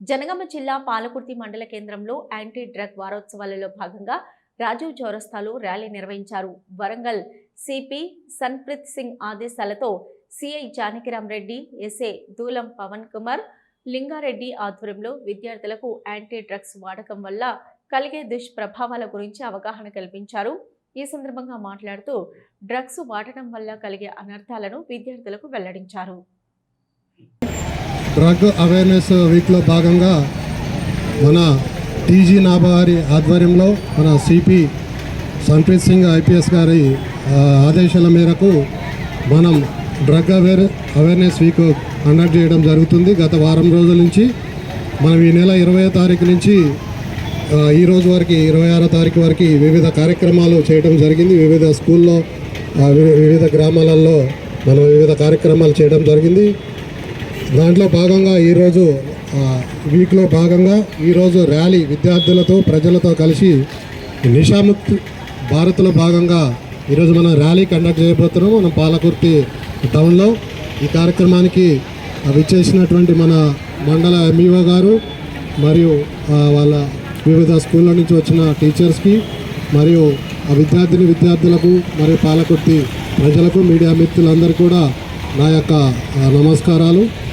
జనగామ జిల్లా పాలకుర్తి మండల కేంద్రంలో యాంటీ డ్రగ్ వారోత్సవాలలో భాగంగా రాజీవ్ చౌరస్తాలో ర్యాలీ నిర్వహించారు. వరంగల్ సిపి సన్ప్రీత్ సింగ్ ఆదేశాలతో సిఐ జానకిరామ్ రెడ్డి ఎస్ఏ దూలం పవన్ కుమార్ లింగారెడ్డి ఆధ్వర్యంలో విద్యార్థులకు యాంటీ డ్రగ్స్ వాడకం వల్ల కలిగే దుష్ప్రభావాల గురించి అవగాహన కల్పించారు. ఈ సందర్భంగా మాట్లాడుతూ డ్రగ్స్ వాడటం వల్ల కలిగే అనర్థాలను విద్యార్థులకు వెల్లడించారు. డ్రగ్ అవేర్నెస్ వీక్లో భాగంగా మన టీజీ నాబారి ఆధ్వర్యంలో మన సిపి సన్ప్రీత్ సింగ్ ఐపీఎస్ గారి ఆదేశాల మేరకు మనం drug aware awareness week conduct చేయడం జరుగుతుంది. గత వారం రోజుల నుంచి మనం ఈ నెల ఇరవై తారీఖు నుంచి ఈ రోజు వరకు ఇరవై ఆరో తారీఖు వరకు వివిధ కార్యక్రమాలు చేయడం జరిగింది. వివిధ స్కూల్లో వివిధ గ్రామాలలో మనం వివిధ కార్యక్రమాలు చేయడం జరిగింది. దాంట్లో భాగంగా ఈరోజు వీక్లో భాగంగా ఈరోజు ర్యాలీ విద్యార్థులతో ప్రజలతో కలిసి నిషాముక్తి భారత్లో భాగంగా ఈరోజు మనం ర్యాలీ కండక్ట్ చేయబోతున్నాం మనం పాలకుర్తి టౌన్లో ఈ కార్యక్రమానికి విచ్చేసినటువంటి మన మండల ఎంఈఓ గారు మరియు వాళ్ళ వివిధ స్కూళ్ళ నుంచి వచ్చిన టీచర్స్కి మరియు ఆ విద్యార్థిని విద్యార్థులకు మరియు పాలకుర్తి ప్రజలకు మీడియా మిత్రులందరూ కూడా నా యొక్క నమస్కారాలు.